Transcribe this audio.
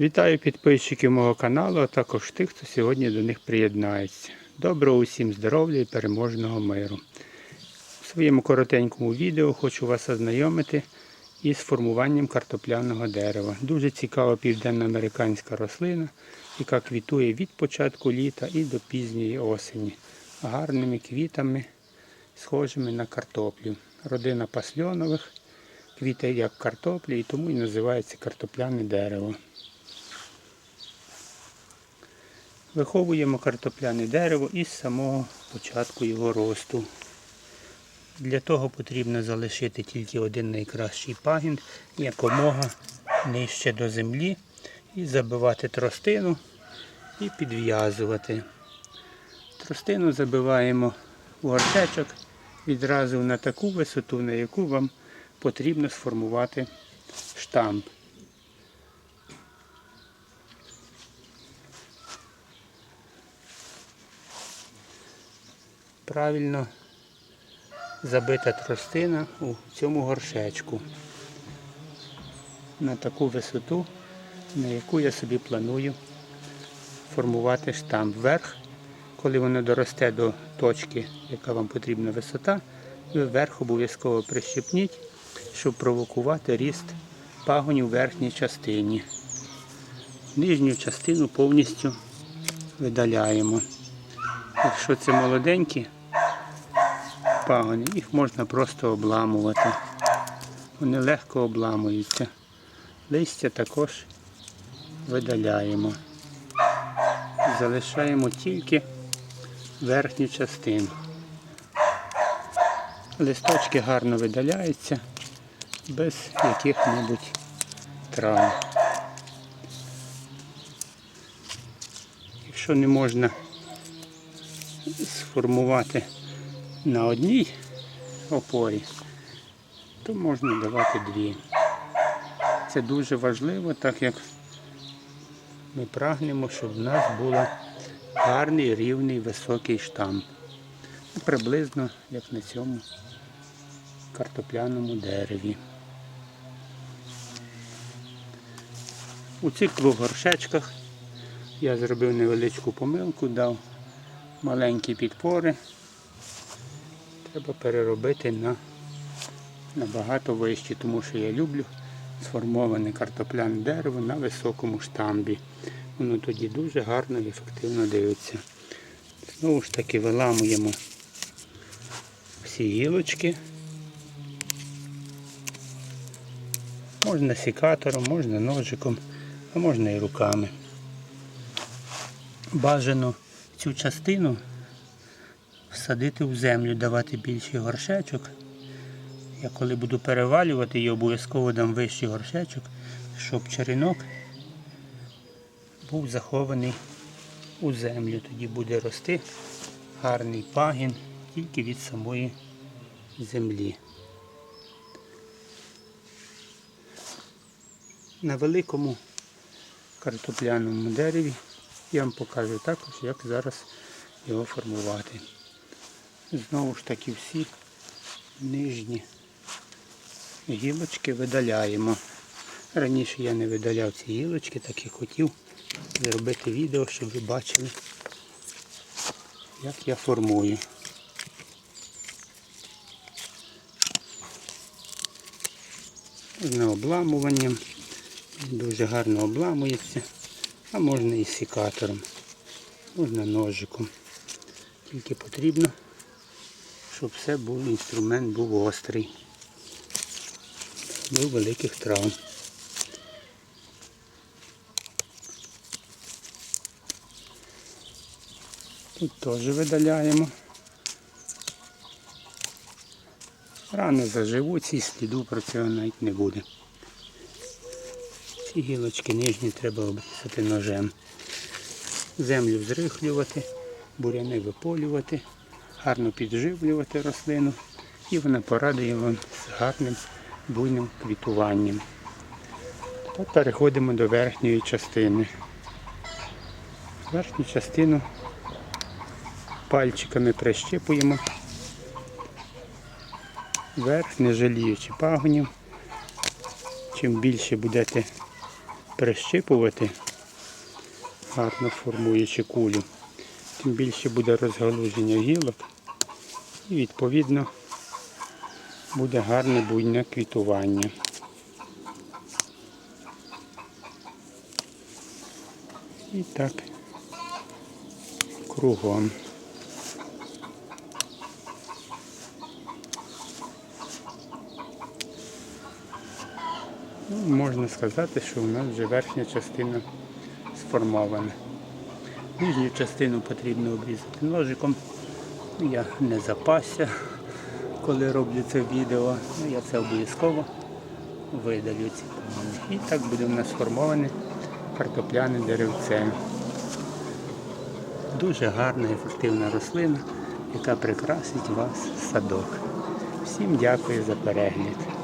Вітаю підписчиків мого каналу, а також тих, хто сьогодні до них приєднається. Доброго усім здоров'я і переможного миру. У своєму коротенькому відео хочу вас ознайомити із формуванням картопляного дерева. Дуже цікава південноамериканська рослина, яка квітує від початку літа і до пізньої осені. Гарними квітами, схожими на картоплю. Родина пасльонових, квіти як картоплі, і тому і називається картопляне дерево. Виховуємо картопляне дерево із самого початку його росту. Для того потрібно залишити тільки один найкращий пагін якомога нижче до землі і забивати тростину і підв'язувати. Тростину забиваємо в горшечок відразу на таку висоту, на яку вам потрібно сформувати штамп. Правильно забита тростина у цьому горшечку на таку висоту, на яку я собі планую формувати штамп вверх. Коли воно доросте до точки, яка вам потрібна висота, ви вверх обов'язково прищепніть, щоб провокувати ріст пагонів в верхній частині. Нижню частину повністю видаляємо. Якщо це молоденькі пагони, їх можна просто обламувати. Вони легко обламуються. Листя також видаляємо. Залишаємо тільки верхню частину. Листочки гарно видаляються без яких-небудь травм. Якщо не можна сформувати на одній опорі, то можна давати дві. Це дуже важливо, так як ми прагнемо, щоб в нас був гарний, рівний, високий штамп. Ну, Приблизно як на цьому картопляному дереві. У цих двох горшечках я зробив невеличку помилку, дав маленькі підпори. Треба переробити на набагато вище, тому що я люблю сформоване картопляне дерево на високому штамбі. Воно тоді дуже гарно і ефективно дивиться. Знову ж таки виламуємо всі гілочки. Можна сікатором, можна ножиком, а можна і руками. Бажано цю частину всадити в землю, давати більший горшечок. Я коли буду перевалювати, її обов'язково дам вищий горшечок, щоб черенок був захований у землю. Тоді буде рости гарний пагін тільки від самої землі. На великому картопляному дереві я вам покажу також, як зараз його формувати. Знову ж таки всі нижні гілочки видаляємо. Раніше я не видаляв ці гілочки, так і хотів зробити відео, щоб ви бачили, як я формую. Можна обламуванням, дуже гарно обламується, а можна і сікатором, можна ножиком. Тільки потрібно, щоб все був інструмент був гострий, до великих травм. Тут теж видаляємо. Рано заживуть і сліду про цього навіть не буде. Ці гілочки нижні треба обрізати ножем. Землю зрихлювати, буряни виполювати, гарно підживлювати рослину і вона порадує вам з гарним буйним квітуванням. Тепер переходимо до верхньої частини. Верхню частину пальчиками прищипуємо вверх, не жаліючи пагонів. Чим більше будете прищипувати, гарно формуючи кулю, тим більше буде розгалуження гілок і відповідно буде гарне буйне квітування. І так кругом. Ну, можна сказати, що у нас вже верхня частина сформована. Нижню частину потрібно обрізати ножиком. Я не запасся, коли роблю це відео. Ну, я це обов'язково видалю ці плани. І так буде у нас сформоване картопляне деревце. Дуже гарна ефективна рослина, яка прикрасить вас садок. Всім дякую за перегляд.